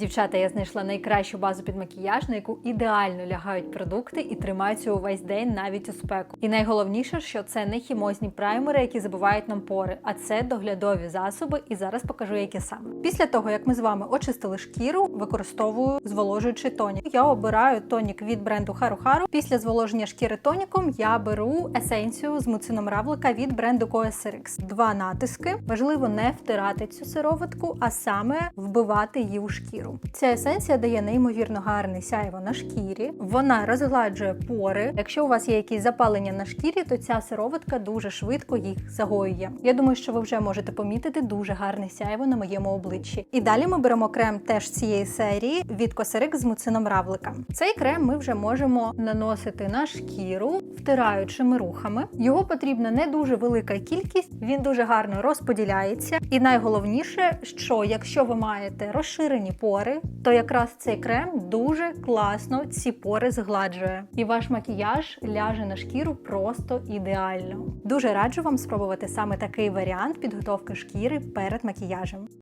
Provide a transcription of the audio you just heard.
Дівчата, я знайшла найкращу базу під макіяж, на яку ідеально лягають продукти і тримаються увесь день навіть у спеку. І найголовніше, що це не хімозні праймери, які забивають нам пори, а це доглядові засоби. І зараз покажу, які саме. Після того, як ми з вами очистили шкіру, використовую зволожуючий тонік. Я обираю тонік від бренду Haru Haru. Після зволоження шкіри тоніком я беру есенцію з муцином равлика від бренду Coesrx. Два натиски. Важливо не втирати цю сироватку, а саме вбивати її у шкіру. Ця есенція дає неймовірно гарне сяйво на шкірі. Вона розгладжує пори. Якщо у вас є якісь запалення на шкірі, то ця сироватка дуже швидко їх загоює. Я думаю, що ви вже можете помітити дуже гарне сяйво на моєму обличчі. І далі ми беремо крем теж цієї серії від Cosrx з муцином равлика. Цей крем ми вже можемо наносити на шкіру втираючими рухами. Його потрібна не дуже велика кількість, він дуже гарно розподіляється. І найголовніше, що якщо ви маєте розширені пори, то якраз цей крем дуже класно ці пори згладжує. І ваш макіяж ляже на шкіру просто ідеально. Дуже раджу вам спробувати саме такий варіант підготовки шкіри перед макіяжем.